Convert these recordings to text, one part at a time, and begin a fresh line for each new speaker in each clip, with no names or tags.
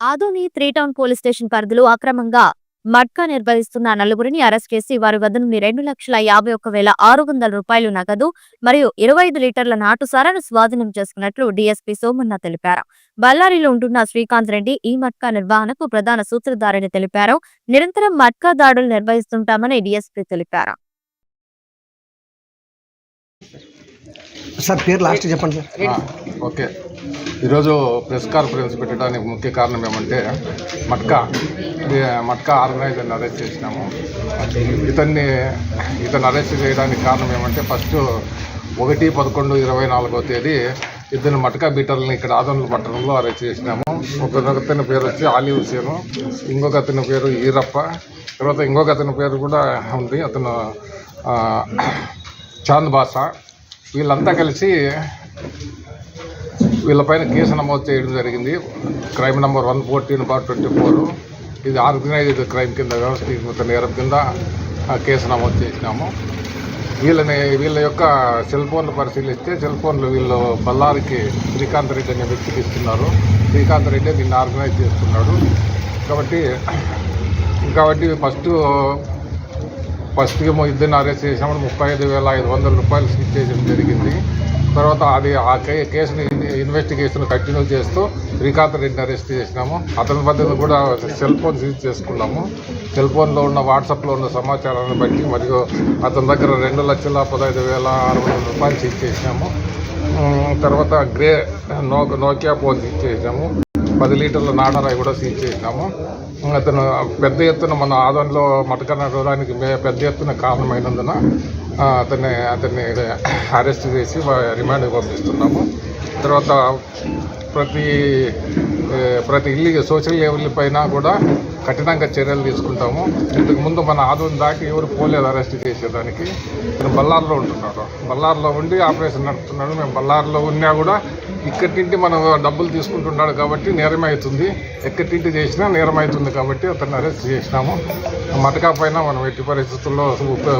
Adoni three town police station పరిధిలో అక్రమంగా మట్కా నిర్వహిస్తున్న నలుగురిని అరెస్ట్ చేసి వారి వద్ద నుండి రెండు లక్షల యాభై ఒక్క వేల ఆరు వందల రూపాయలు నగదు మరియు ఇరవై ఐదు లీటర్ల నాటు సరను స్వాధీనం చేసుకున్నట్లు డీఎస్పీ సోమన్న తెలిపారు. బళ్ళారిలో ఉంటున్న శ్రీకాంత్ రెడ్డి ఈ మట్కా నిర్వహణకు ప్రధాన సూత్రధారిని తెలిపారు. నిరంతరం మట్కా దాడులు నిర్వహిస్తుంటామని డీఎస్పీ తెలిపారు.
సార్ పేరు లాస్ట్ చెప్పండి సార్.
ఓకే. ఈరోజు ప్రెస్ కాన్ఫరెన్స్ పెట్టడానికి ముఖ్య కారణం ఏమంటే మట్కా. మట్కా ఆర్గనైజర్ని అరెస్ట్ చేసినాము. ఇతన్ని ఇతను అరెస్ట్ చేయడానికి కారణం ఏమంటే ఫస్ట్ ఒకటి పదకొండు ఇరవై నాలుగో తేదీ ఇద్దరు మటకా బీటర్లను ఇక్కడ ఆదోన్ల పట్టణంలో అరెస్ట్ చేసినాము. ఒక అతని పేరు వచ్చి ఆలి హుసేను ఇంకొక అతని పేరు ఈరప్ప తర్వాత ఇంకొక అతని పేరు కూడా ఉంది. అతను చాంద్ బాసా. వీళ్ళంతా కలిసి వీళ్ళపైన కేసు నమోదు చేయడం జరిగింది. Crime number one fourteen bar twenty four. ఇది ఆర్గనైజ్డ్ క్రైమ్ కింద వ్యవస్థీకృత నేరం కింద ఆ కేసు నమోదు చేసినాము. వీళ్ళని వీళ్ళ యొక్క సెల్ ఫోన్లు పరిశీలిస్తే సెల్ ఫోన్లు వీళ్ళు బళ్ళారికి శ్రీకాంత్ రెడ్డి అనే వ్యక్తికి ఇస్తున్నారు. శ్రీకాంత్ రెడ్డి దీన్ని ఆర్గనైజ్ చేస్తున్నాడు. కాబట్టి కాబట్టి ఫస్ట్ ఫస్ట్కి ఇద్దరిని అరెస్ట్ చేసాము ముప్పై ఐదు వేల ఐదు వందల రూపాయలు సీజ్ చేయడం జరిగింది. తర్వాత అది ఆ కేసుని ఇన్వెస్టిగేషన్ కంటిన్యూ చేస్తూ శ్రీకాంత్ రెడ్డిని అరెస్ట్ చేసినాము. అతని పద్ధతి కూడా సెల్ ఫోన్ సీజ్ చేసుకున్నాము. సెల్ ఫోన్లో ఉన్న వాట్సాప్లో ఉన్న సమాచారాన్ని బట్టి మరియు అతని దగ్గర రెండు లక్షల పదహైదు వేల ఆరు వందల రూపాయలు సీజ్ చేసినాము. తర్వాత grey no Nokia phone seize చేసినాము. పది లీటర్ల నాడరాయి కూడా సీజ్ చేసినాము. అతను పెద్ద ఎత్తున మన ఆదంలో మటక నడవడానికి మే- పెద్ద ఎత్తున కారణమైనందున అతన్ని అతన్ని అరెస్ట్ చేసి రిమాండ్ రిమాండ్కి పంపిస్తున్నాము. తర్వాత ప్రతి ప్రతి ఇల్లు సోషల్ లెవెల్ పైన కూడా కఠినంగా చర్యలు తీసుకుంటాము. ఇంతకు ముందు మన ఆదోని దాకా ఎవరు పోలేదు అరెస్ట్ చేసేదానికి. నేను బళ్ళార్లో ఉంటున్నాడు బళ్ళార్లో ఉండి ఆపరేషన్ నడుపుతున్నాడు మేము బళ్ళార్లో ఉన్నా కూడా ఇక్కడి నుండి మనం డబ్బులు తీసుకుంటున్నాడు కాబట్టి నేరం అవుతుంది ఎక్కడి నుండి చేసినా నేరం అవుతుంది కాబట్టి అతన్ని అరెస్ట్ చేసినాము. మటకా పైన మనం ఎట్టి పరిస్థితుల్లో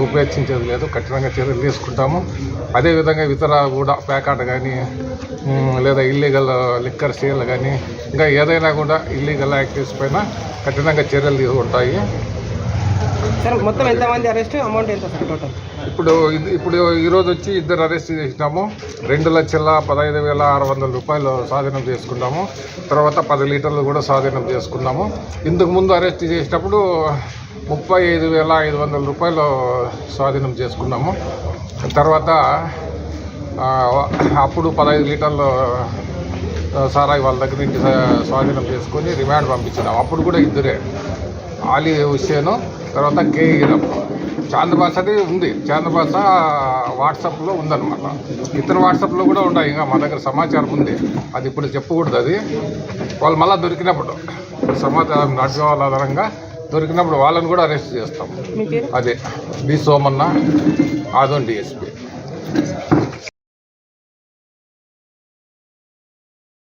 ఉపేక్షించేది లేదు. కఠినంగా చర్యలు తీసుకుంటాము. అదేవిధంగా ఇతర కూడా ప్యాకాట్ కానీ లేదా ఇల్లీగల్ లిక్కర్ సేల్ కానీ ఇంకా ఏదైనా కూడా ఇల్లీగల్ యాక్టివిటీస్ పైన కఠినంగా చర్యలు తీసుకుంటాయి.
సార్ మొత్తం ఎంతమంది అరెస్ట్ అమౌంట్ ఎంత సార్ టోటల్
ఇప్పుడు ఇప్పుడు ఈరోజు వచ్చి ఇద్దరు అరెస్ట్ చేసినాము. రెండు లక్షల పదహైదు వేల ఆరు వందల రూపాయలు స్వాధీనం చేసుకున్నాము. తర్వాత పది లీటర్లు కూడా స్వాధీనం చేసుకున్నాము. ఇంతకు ముందు అరెస్ట్ చేసినప్పుడు ముప్పై ఐదు వేల ఐదు వందల రూపాయలు స్వాధీనం చేసుకున్నాము. తర్వాత అప్పుడు పదహైదు లీటర్లు సారాయి వాళ్ళ దగ్గర నుంచి స్వాధీనం చేసుకొని రిమాండ్ పంపించినాం. అప్పుడు కూడా ఇద్దరే. ఆలీ హుస్సేను తర్వాత కే ఈరప్ప చాందబాసది ఉంది. చాందబాస వాట్సాప్లో ఉందన్నమాట. ఇతర వాట్సాప్లో కూడా ఉన్నాయి. ఇంకా మా దగ్గర సమాచారం ఉంది. అది ఇప్పుడు చెప్పకూడదు అది. వాళ్ళు మళ్ళీ దొరికినప్పుడు సమాచారం వాళ్ళ ఆధారంగా దొరికినప్పుడు వాళ్ళని కూడా అరెస్ట్ చేస్తాం. అదే. B Somanna Adoni DSP.